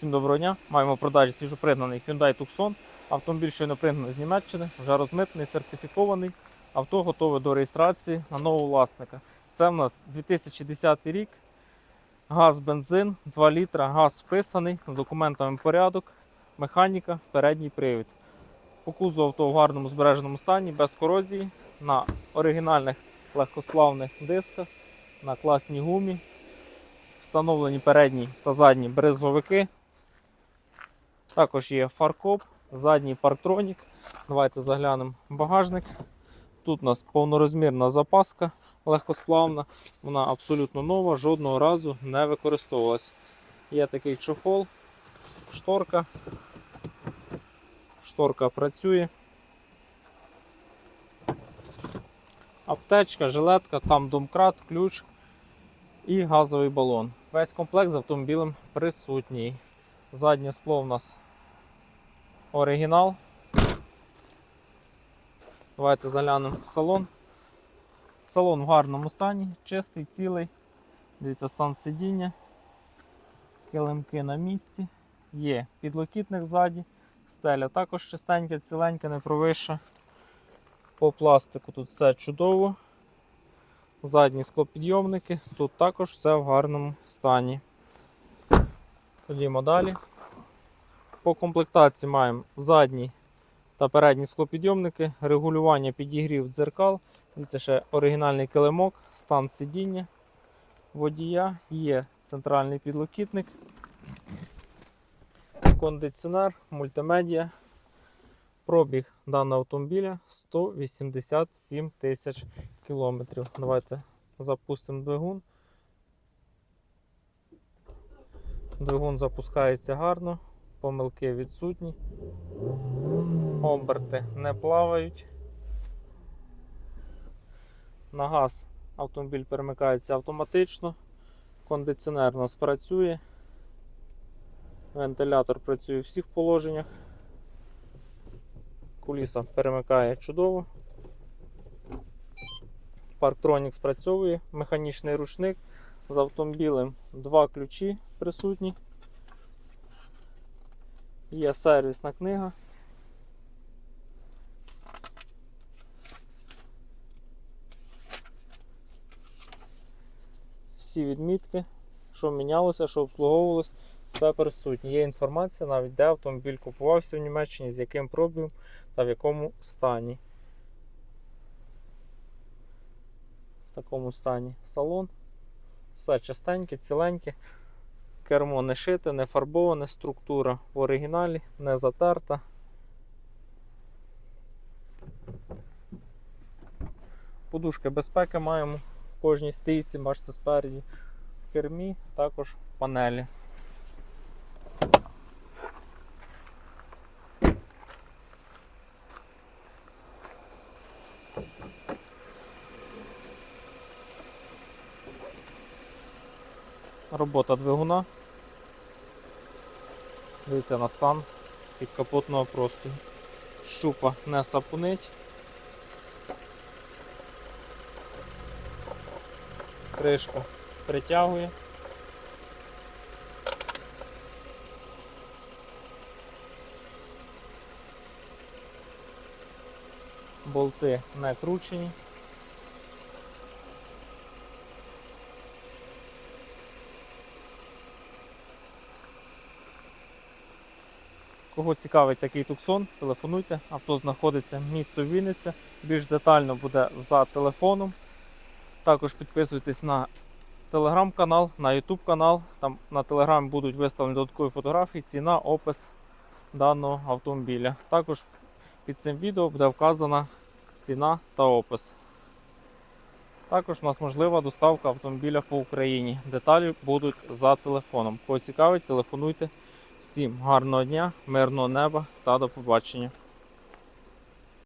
Всім доброго дня. Маємо продажі свіжопригнаний Hyundai Tucson. Автомобіль щойно пригнаний з Німеччини, вже розмитний, сертифікований. Авто готове до реєстрації на нового власника. Це в нас 2010 рік. Газ, бензин, 2 літра, газ вписаний, з документами порядок, механіка, передній привід. По кузову авто в гарному збереженому стані, без корозії, на оригінальних легкосплавних дисках, на класній гумі. Встановлені передні та задні бризовики. Також є фаркоп, задній парктронік. Давайте заглянемо багажник. Тут у нас повнорозмірна запаска легкосплавна. Вона абсолютно нова, жодного разу не використовувалась. Є такий чохол, шторка. Шторка працює. Аптечка, жилетка, там домкрат, ключ і газовий балон. Весь комплект з автомобілем присутній. Заднє скло у нас оригінал. Давайте заглянемо в салон. Салон в гарному стані, чистий, цілий. Дивіться, стан сидіння. Килимки на місці. Є підлокітник ззаді. Стеля також чистенька, ціленька, не провища. По пластику тут все чудово. Задні склопідйомники, тут також все в гарному стані. Ходімо далі. По комплектації маємо задні та передні склопідйомники, регулювання підігрів дзеркал. Дивіться ще оригінальний килимок, стан сидіння водія, є центральний підлокітник, кондиціонер, мультимедіа. Пробіг даного автомобіля 187 тисяч кілометрів. Давайте запустимо двигун. Двигун запускається гарно, помилки відсутні, оберти не плавають. На газ автомобіль перемикається автоматично, кондиціонер у нас працює, вентилятор працює у всіх положеннях. Куліса перемикає чудово. Парктронік спрацьовує, механічний рушник з автомобілем два ключі присутні. Є сервісна книга. Всі відмітки, що мінялося, що обслуговувалось, все присутнє. Є інформація навіть, де автомобіль купувався в Німеччині, з яким пробігом та в якому стані. В такому стані салон. Все чистеньке, ціленьке. Кермо не шите, не фарбоване, структура в оригіналі, не затерта. Подушки безпеки маємо в кожній стійці, бачите, спереді в кермі, також в панелі. Робота двигуна. Дивіться на стан підкапотного простору. Щупа не сапунить. Кришку притягує. Болти не кручені. Кого цікавить такий туксон, телефонуйте. Авто знаходиться місто Вінниця. Більш детально буде за телефоном. Також підписуйтесь на телеграм-канал, на YouTube канал. Там на телеграмі будуть виставлені додаткові фотографії, ціна, опис даного автомобіля. Також під цим відео буде вказана ціна та опис. Також у нас можлива доставка автомобіля по Україні. Деталі будуть за телефоном. Кого цікавить, телефонуйте. Всім гарного дня, мирного неба та до побачення.